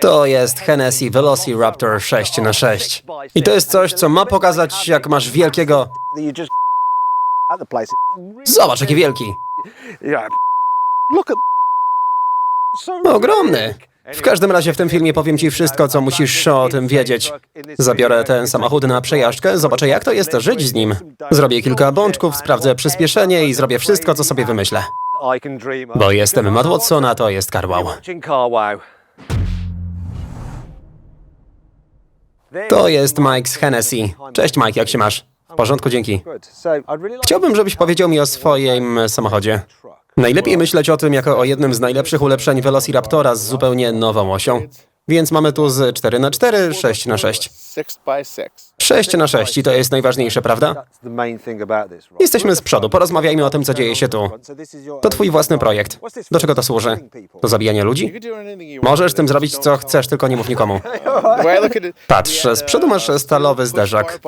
To jest Hennessy Velociraptor 6 na 6 I to jest coś, co ma pokazać, jak masz wielkiego... Zobacz, jaki wielki! Ogromny! W każdym razie w tym filmie powiem ci wszystko, co musisz o tym wiedzieć. Zabiorę ten samochód na przejażdżkę, zobaczę jak to jest żyć z nim. Zrobię kilka bączków, sprawdzę przyspieszenie i zrobię wszystko, co sobie wymyślę. Bo jestem Matt Watson, a to jest Carwow. To jest Mike z Hennessy. Cześć Mike, jak się masz? W porządku, dzięki. Chciałbym, żebyś powiedział mi o swoim samochodzie. Najlepiej myśleć o tym jako o jednym z najlepszych ulepszeń Velociraptora z zupełnie nową osią. Więc mamy tu z 4 na 4 6 na 6 Six by six. 6 na 6 i to jest najważniejsze, prawda? Jesteśmy z przodu, porozmawiajmy o tym, co dzieje się tu. To twój własny projekt. Do czego to służy? Do zabijania ludzi? Możesz tym zrobić, co chcesz, tylko nie mów nikomu. Patrz, z przodu masz stalowy zderzak.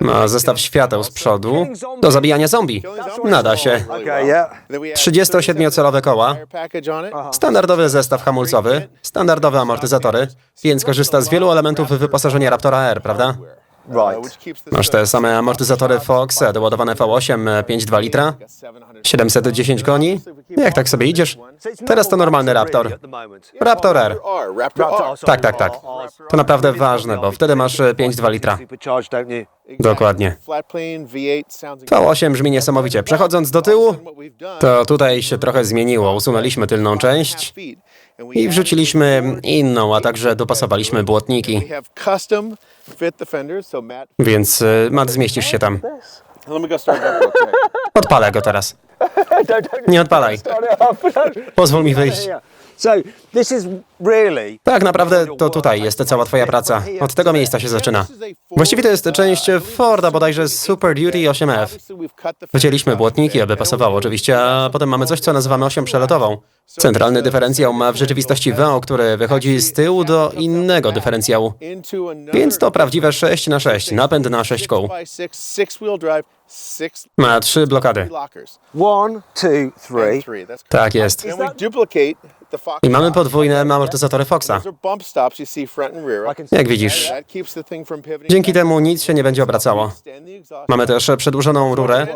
Ma zestaw świateł z przodu do zabijania zombie. Nada się. Okay, yeah. Then we have 37-calowe koła, it. standardowy zestaw hamulcowy, standardowe amortyzatory, więc korzysta z wielu elementów wyposażenia Raptora R, prawda? Masz te same amortyzatory Fox, doładowane V8 5,2 litra, 710 koni. Jak tak sobie idziesz? Teraz to normalny Raptor. Raptor R. Tak, tak, tak. To naprawdę ważne, bo wtedy masz 5,2 litra. Supercharged, don't you? Dokładnie. Flat plane V8 sounds like V8 brzmi niesamowicie. Przechodząc do tyłu, to tutaj się trochę zmieniło. Usunęliśmy tylną część i wrzuciliśmy inną, a także dopasowaliśmy błotniki. Więc y, Matt, zmieścisz się tam. Odpalę go teraz. Nie odpalaj. Pozwól mi wyjść. Tak naprawdę to tutaj jest cała twoja praca. Od tego miejsca się zaczyna. Właściwie to jest część Forda, bodajże Super Duty 8F. Obviously, we've cut the fenders Wycięliśmy błotniki, aby pasowało oczywiście, a potem mamy coś, co nazywamy osią przelotową. Centralny dyferencjał ma w rzeczywistości wał, który wychodzi z tyłu do innego dyferencjału. Więc to prawdziwe 6 na 6 napęd na 6 kół. Ma trzy blokady. one, two, three. Tak jest. I mamy podwójne amortyzatory Foxa. Jak widzisz, dzięki temu nic się nie będzie obracało. Mamy też przedłużoną rurę,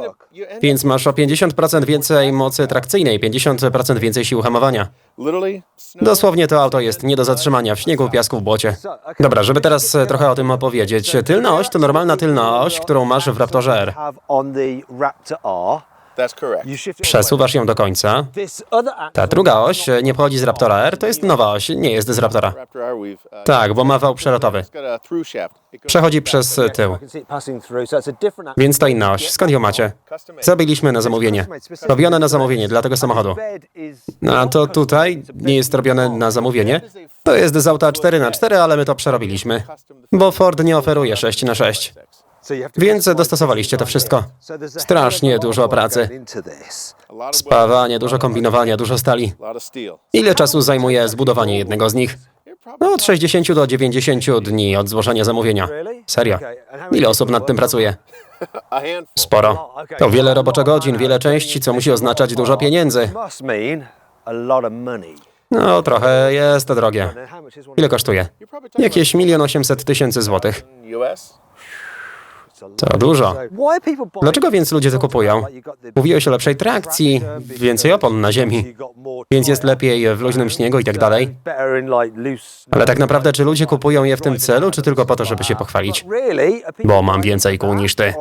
więc masz o 50% więcej mocy trakcyjnej, 50% więcej sił hamowania. Dosłownie to auto jest nie do zatrzymania w śniegu, piasku, w błocie. Dobra, żeby teraz e, trochę o tym opowiedzieć. Tylna oś to normalna tylna oś, którą masz w Raptorze R. Have on the Raptor R. That's correct. You shift it Przesuwasz ją do końca. This other axle. Ta druga oś e, nie pochodzi z Raptora R, to jest nowa oś, nie jest z Raptora. Raptor R, we've uh, Tak, bo ma wał przelotowy. it's got a through shaft. It goes Przechodzi przez e, tył. I can see it passing through. So it's a different axle. Więc to inna oś. Skąd ją macie? Zrobiliśmy na zamówienie. Robione na zamówienie dla tego samochodu. No a to tutaj nie jest robione na zamówienie. To jest z auta 4x4, ale my to przerobiliśmy. Bo Ford nie oferuje 6 na 6 so you have to Więc dostosowaliście to wszystko. Strasznie dużo pracy. Spawanie, dużo kombinowania, dużo stali. Ile czasu zajmuje zbudowanie jednego z nich? No od 60 do 90 dni od złożenia zamówienia. Serio. Ile osób nad tym pracuje? Sporo. To wiele roboczogodzin, wiele części, co musi oznaczać dużo pieniędzy. No trochę jest to drogie. Ile kosztuje? Jakieś milion osiemset tysięcy złotych. To dużo. People buy Dlaczego więc ludzie to kupują? Mówiłeś o lepszej trakcji, więcej opon na ziemi, więc jest lepiej w luźnym śniegu i tak dalej. Ale tak naprawdę, czy ludzie kupują je w tym celu, czy tylko po to, żeby się pochwalić? Bo mam więcej kół niż ty.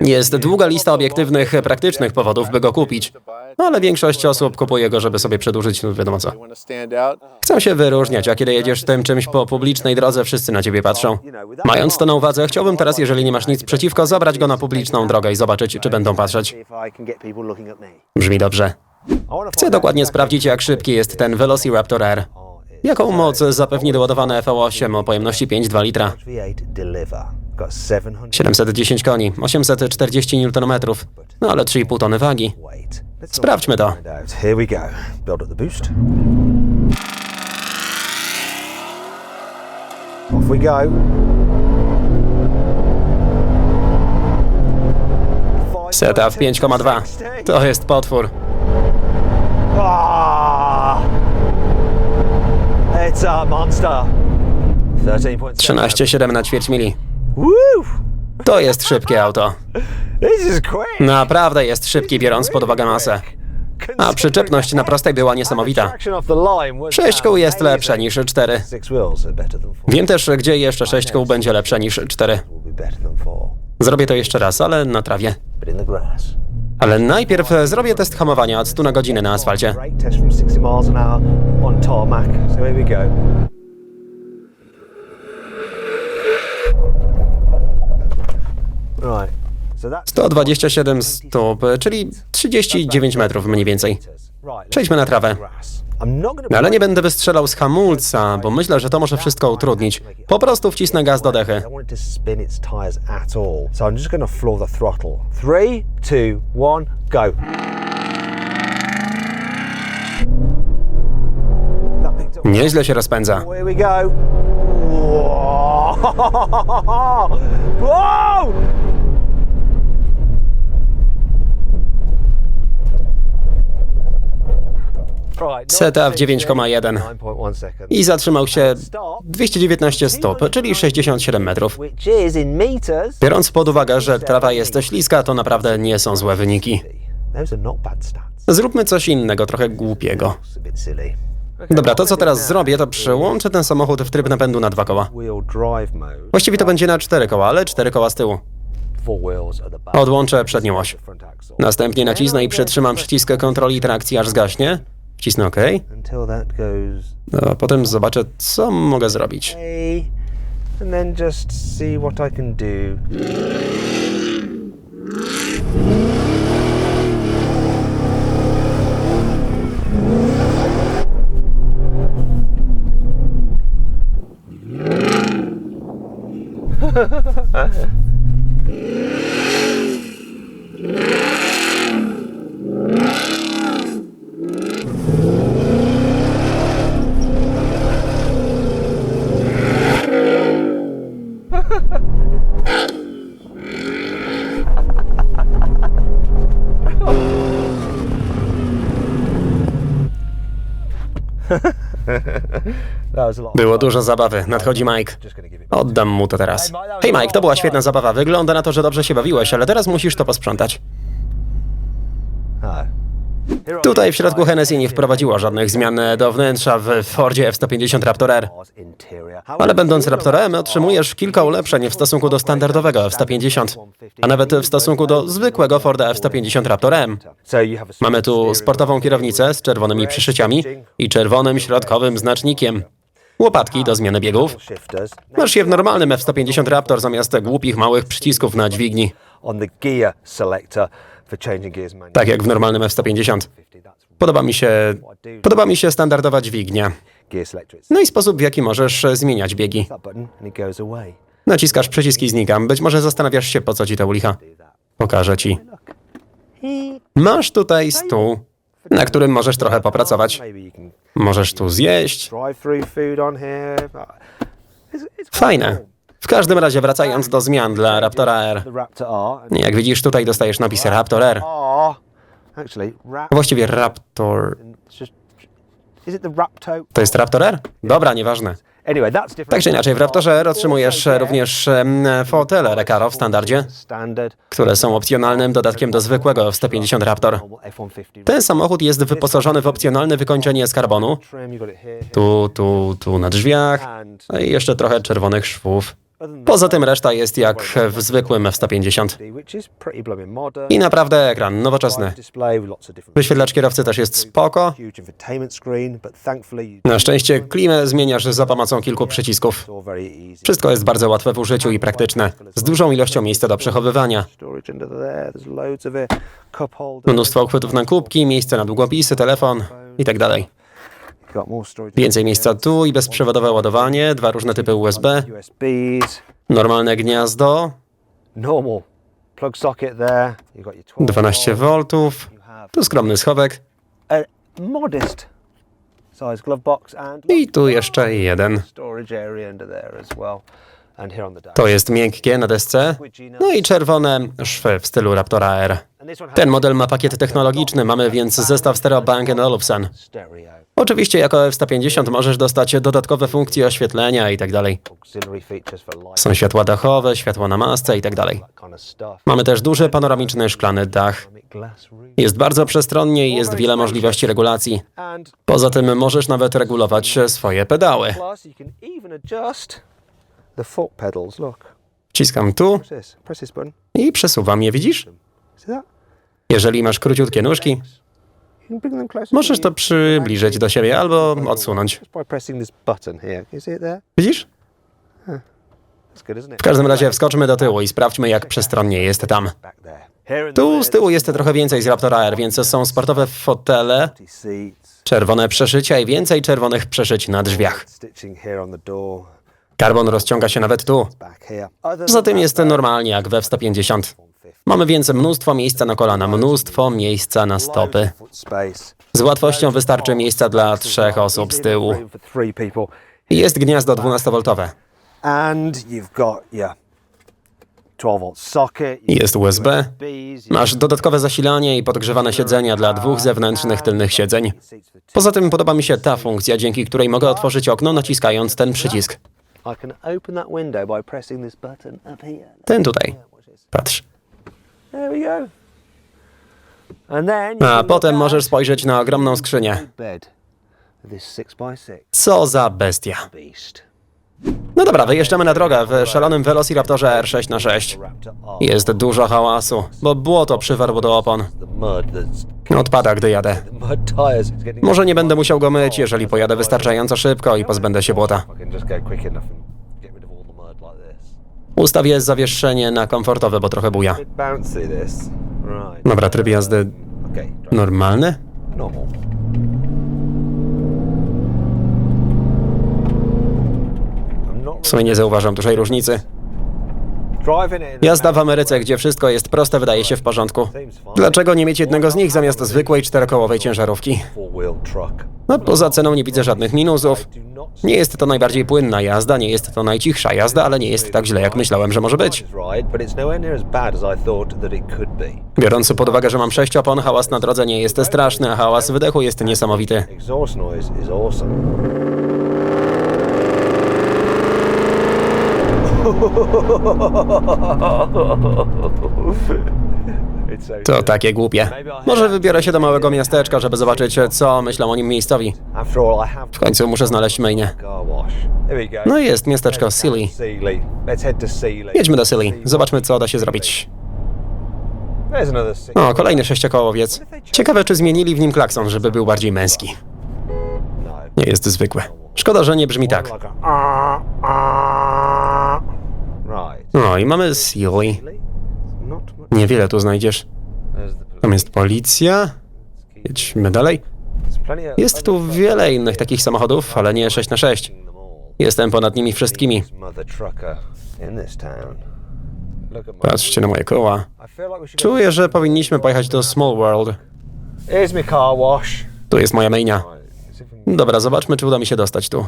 Jest długa lista obiektywnych, praktycznych powodów, by go kupić. No, ale większość osób kupuje go, żeby sobie przedłużyć, no wiadomo co. Chcą się wyróżniać, a kiedy jedziesz tym czymś po publicznej drodze, wszyscy na ciebie patrzą. Mając to na uwadze, chciałbym teraz, jeżeli nie masz nic przeciwko, zabrać go na publiczną drogę i zobaczyć, czy będą patrzeć. Brzmi dobrze. Chcę dokładnie sprawdzić, jak szybki jest ten Velociraptor R. Jaką moc zapewni doładowane V8 o pojemności 5,2 litra? V8 deliver. Got 700 710 koni, 840 Nm, no ale 3,5 tony wagi. Sprawdźmy to. Off we go. Setup 5,2. To jest potwór. Ah! It's a monster. 13.7. 13,7 na ćwierć mili. Woo! To jest szybkie auto. This is quick. Naprawdę jest szybki, biorąc pod uwagę masę. A przyczepność na prostej była niesamowita. Sześć kół jest lepsze niż cztery. Wiem też, gdzie jeszcze sześć kół będzie lepsze niż cztery. Zrobię to jeszcze raz, ale na trawie. Ale najpierw e, zrobię test hamowania od 100 na godzinę na asfalcie. Brake test from 60 miles an hour on tarmac. So here we go. Right. So that's 127 stóp, e, czyli 39 metrów mniej więcej. Przejdźmy na trawę. No, Ale nie będę wystrzelał z hamulca, bo myślę, że to może wszystko utrudnić. Po prostu wcisnę gaz do dechy. It to spin its tires at all. So I'm just going to floor the throttle. Three, two, one, go. That picked up. Nieźle się rozpędza. Here we go. Whoa! Whoa! Right, Seta w 9,1 9.1 seconds. i zatrzymał się 219 stóp, czyli 67 metrów. Biorąc pod uwagę, że trawa jest śliska, to naprawdę nie są złe wyniki. Zróbmy coś innego, trochę głupiego. Dobra, to co teraz zrobię, to przełączę ten samochód w tryb napędu na dwa koła. Właściwie to będzie na cztery koła, ale cztery koła z tyłu. Odłączę przednią oś. Następnie nacisnę i przytrzymam przycisk kontroli trakcji aż zgaśnie. Wcisnę OK. Goes A potem zobaczę, co mogę zrobić. And then just see what I can do. Było dużo zabawy. Nadchodzi Mike. Oddam mu to teraz. Hej Mike, to była świetna zabawa. Wygląda na to, że dobrze się bawiłeś, ale teraz musisz to posprzątać. Tutaj w środku Hennessy nie wprowadziła żadnych zmian do wnętrza w Fordzie F-150 Raptor R. Ale będąc Raptorem otrzymujesz kilka ulepszeń w stosunku do standardowego F-150, a nawet w stosunku do zwykłego Forda F-150 Raptor M. Mamy tu sportową kierownicę z czerwonymi przyszyciami i czerwonym środkowym znacznikiem. Łopatki do zmiany biegów. Masz je w normalnym F-150 Raptor zamiast głupich małych przycisków na dźwigni. Tak jak w normalnym F-150. Podoba mi się... Podoba mi się standardowa dźwignia. No i sposób, w jaki możesz zmieniać biegi. Naciskasz przycisk i znika. Być może zastanawiasz się, po co ci to u licha. Pokażę ci. Masz tutaj stół, na którym możesz trochę popracować. Możesz tu zjeść. Fajne. W każdym razie wracając do zmian dla Raptora R. Jak widzisz, tutaj dostajesz napis Raptor R. Właściwie Raptor? To jest Raptor R? Dobra, nieważne. Tak czy inaczej, w Raptorze otrzymujesz również fotele Recaro w standardzie, Standard. które są opcjonalnym dodatkiem do zwykłego F-150 Raptor. normal F-150. Ten samochód jest wyposażony w opcjonalne wykończenie z karbonu. Tu, tu, tu na drzwiach. No i jeszcze trochę czerwonych szwów. Poza tym reszta jest jak w zwykłym F-150. that, which is pretty blooming modern. I naprawdę ekran nowoczesny. Wyświetlacz kierowcy też jest spoko. Na szczęście klimę zmieniasz za pomocą kilku przycisków. Wszystko jest bardzo łatwe w użyciu i praktyczne, z dużą ilością miejsca do przechowywania. Mnóstwo uchwytów na kubki, miejsce na długopisy, telefon i Więcej miejsca tu i bezprzewodowe ładowanie, dwa różne typy USB, normalne gniazdo, Normal. Plug socket there. You've got your 12 12 V, tu skromny schowek i tu jeszcze jeden. To jest miękkie na desce. No i czerwone szwy w stylu Raptora R. Ten model ma pakiet technologiczny, mamy więc zestaw stereo Bang Olufsen. Oczywiście jako F-150 możesz dostać dodatkowe funkcje oświetlenia i tak Są światła dachowe, światło na masce i tak. Mamy też duży panoramiczny szklany dach. Jest bardzo przestronnie i jest wiele możliwości regulacji. Poza tym możesz nawet regulować swoje pedały. Wciskam tu what's this? Press this button. i przesuwam je, widzisz? See that? Jeżeli masz króciutkie nóżki, You can bring them closer. możesz to przybliżyć do siebie albo odsunąć. Widzisz? W każdym razie wskoczmy do tyłu i sprawdźmy, jak przestronnie jest tam. Tu z tyłu jest trochę więcej z Raptora R, więc są sportowe fotele, czerwone przeszycia i więcej czerwonych przeszyć na drzwiach. Karbon rozciąga się nawet tu. Poza tym jest normalnie jak w F-150. Mamy więc mnóstwo miejsca na kolana, mnóstwo miejsca na stopy. Z łatwością wystarczy miejsca dla trzech osób z tyłu. Jest gniazdo 12V. And you've got your 12 volt socket. Jest USB. Masz dodatkowe zasilanie i podgrzewane siedzenia dla dwóch zewnętrznych tylnych siedzeń. Poza tym podoba mi się ta funkcja, dzięki której mogę otworzyć okno naciskając ten przycisk. Ten tutaj. Patrz. A potem możesz spojrzeć na ogromną skrzynię. bed. This 6x6 Co za bestia. No dobra, wyjeżdżamy na drogę w szalonym Velociraptorze R6x6. Raptor R. Jest dużo hałasu, bo błoto przywarło do opon. Odpada, gdy jadę. Może nie będę musiał go myć, jeżeli pojadę wystarczająco szybko i pozbędę się błota. Ustawię zawieszenie na komfortowe, bo trochę buja. Dobra, tryb jazdy normalny? W sumie nie zauważam dużej różnicy. Jazda w Ameryce, gdzie wszystko jest proste, wydaje się w porządku. Dlaczego nie mieć jednego z nich zamiast zwykłej czterokołowej ciężarówki? No, poza ceną nie widzę żadnych minusów. Nie jest to najbardziej płynna jazda, nie jest to najcichsza jazda, ale nie jest tak źle, jak myślałem, że może być. Biorąc pod uwagę, że mam sześć opon, hałas na drodze nie jest straszny, a hałas wydechu jest niesamowity. To takie głupie. Może wybiorę się do małego miasteczka, żeby zobaczyć, co myślą o nim miejscowi. W końcu muszę znaleźć myjnię. No i jest miasteczko. Sealy. Sealy. Jedźmy do Silly, zobaczmy, co da się zrobić. Sealy. O, kolejny sześciokołowiec. Ciekawe, czy zmienili w nim klakson, żeby był bardziej męski. Nie jest zwykły. Szkoda, że nie brzmi tak. Like a, ah, ah. Right. No i mamy. Sealy? Niewiele tu znajdziesz. Tam jest policja. Jedźmy dalej. Jest tu wiele innych takich samochodów, ale nie 6 na 6 them all. Jestem ponad nimi wszystkimi. Patrzcie na moje koła. Czuję, że powinniśmy pojechać do Small World. Tu jest moja myjnia. Dobra, zobaczmy, czy uda mi się dostać tu.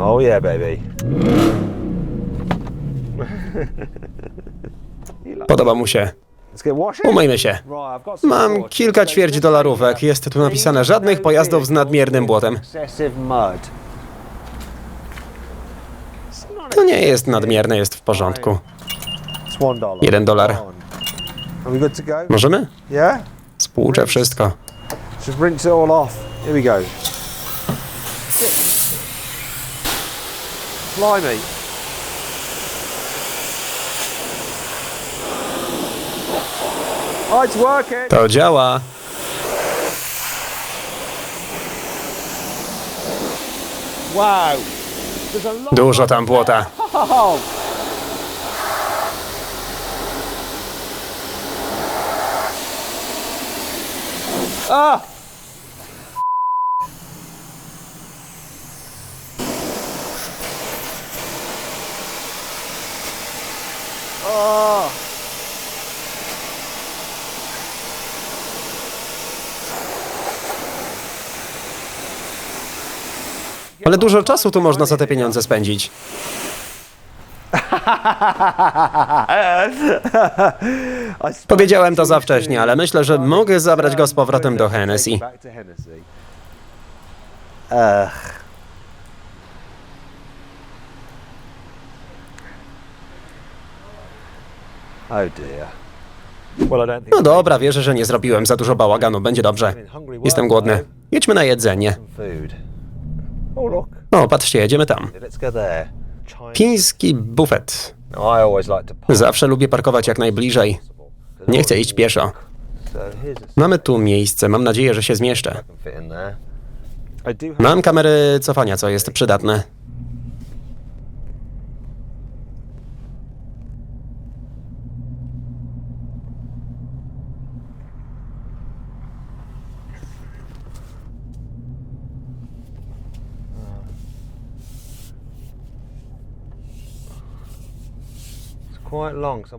Oh yeah, baby. Podoba mu się. Umyjmy się. Mam kilka ćwierć dolarówek. Jest tu napisane żadnych pojazdów z nadmiernym błotem. To nie jest nadmierne, jest w porządku. Jeden dolar. Możemy? Spłuczę wszystko. Just rinse it all off. Here we go. Blimey. Oh, it's working. To działa. Wow. Dużo tam błota. Ah. Ale dużo czasu tu można za te pieniądze spędzić. Powiedziałem to za wcześnie, ale myślę, że mogę zabrać go z powrotem do Hennessy. Oh dear. No dobra, wierzę, że nie zrobiłem za dużo bałaganu, będzie dobrze. Jestem głodny. Jedźmy na jedzenie. Oh O, patrzcie, jedziemy tam. Chiński bufet. Zawsze lubię parkować jak najbliżej. Nie chcę iść pieszo. Mamy tu miejsce, mam nadzieję, że się zmieszczę. Mam kamery cofania, co jest przydatne.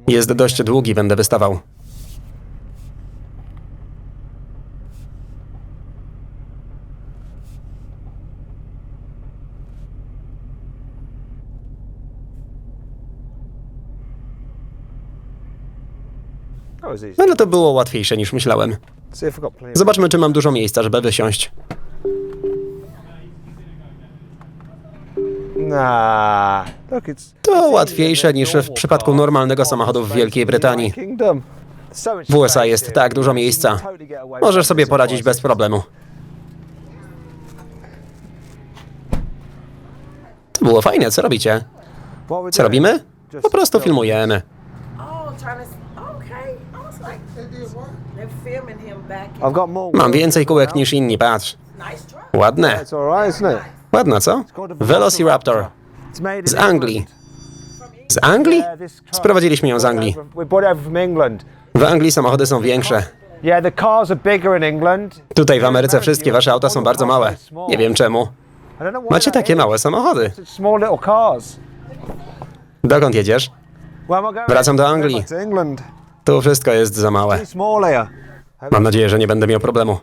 Jest dość długi, będę wystawał. Ale to było łatwiejsze niż myślałem. Zobaczmy, czy mam dużo miejsca, żeby wysiąść. To łatwiejsze niż w przypadku normalnego samochodu w Wielkiej Brytanii. W USA jest tak dużo miejsca. Możesz sobie poradzić bez problemu. To było fajne, co robicie? Co robimy? Po prostu filmujemy. Mam więcej kółek niż inni, patrz. Ładne. Ładna, co? Velociraptor. Z Anglii. Z Anglii? Sprowadziliśmy ją z Anglii. W Anglii samochody są większe. Tutaj w Ameryce wszystkie wasze auta są bardzo małe. Nie wiem czemu. Macie takie małe samochody. Dokąd jedziesz? Wracam do Anglii. Tu wszystko jest za małe. Mam nadzieję, że nie będę miał problemu.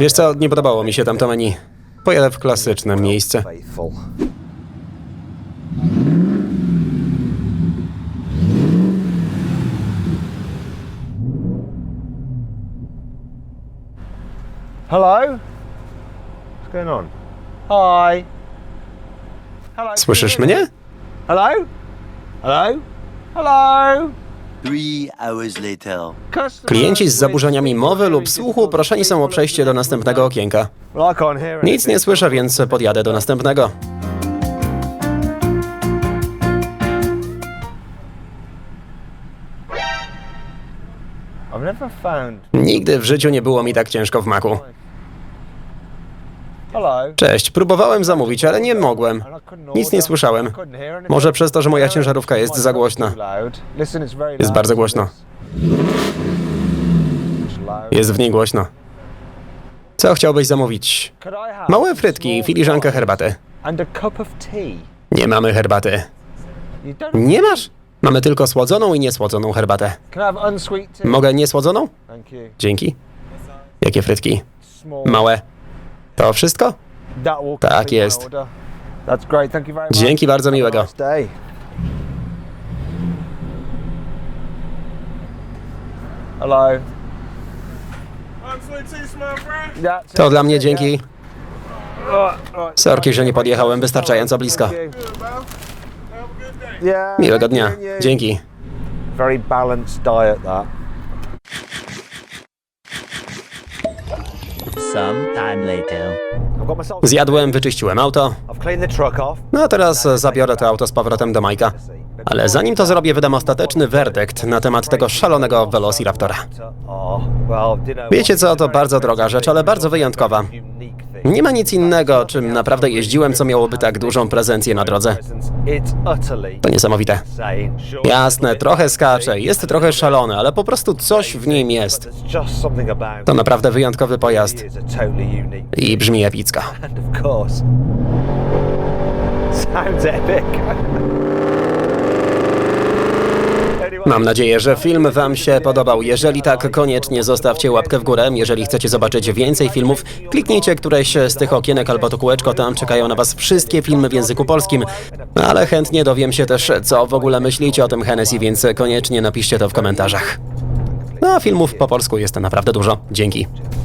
Wiesz co, nie podobało mi się tam to menu. Pojadę w klasyczne miejsce. Hello? What's going on? Hi. Hello. Słyszysz mnie? Hello? Hello? Hello? Klienci z zaburzeniami mowy lub słuchu proszeni są o przejście do następnego okienka. Nic nie słyszę, więc podjadę do następnego. Nigdy w życiu nie było mi tak ciężko w maku. Cześć, próbowałem zamówić, ale nie mogłem. Nic nie słyszałem. Może przez to, że moja ciężarówka jest za głośna. Jest bardzo głośno. Jest w niej głośno. Co chciałbyś zamówić? Małe frytki i filiżankę herbaty. Nie mamy herbaty. Nie masz? Mamy tylko słodzoną i niesłodzoną herbatę. Mogę niesłodzoną? Dzięki. Jakie frytki? Małe. To wszystko? Tak jest. Dzięki bardzo miłego. Hello. To dla mnie dzięki. Sorki, że nie podjechałem wystarczająco blisko. Miłego dnia. Dzięki. Very balanced diet that. Some time later. Zjadłem, wyczyściłem auto. I've cleaned the truck off. No a teraz zabiorę to auto z powrotem do Majka. Ale zanim to zrobię, wydam ostateczny werdykt na temat tego szalonego Velociraptora. Wiecie co, to bardzo droga rzecz, ale bardzo wyjątkowa. Nie ma nic innego, czym naprawdę jeździłem, co miałoby tak dużą prezencję na drodze. To niesamowite. Jasne, trochę skacze, jest trochę szalone, ale po prostu coś w nim jest. To naprawdę wyjątkowy pojazd i brzmi epicko. Sounds epic. Anyone No Mam nadzieję, że film Wam się podobał. Jeżeli tak, koniecznie zostawcie łapkę w górę. Jeżeli chcecie zobaczyć więcej filmów, kliknijcie któreś z tych okienek albo to kółeczko. Tam czekają na Was wszystkie filmy w języku polskim. Ale chętnie dowiem się też, co w ogóle myślicie o tym Hennessy, więc koniecznie napiszcie to w komentarzach. No, a filmów po polsku jest naprawdę dużo. Dzięki.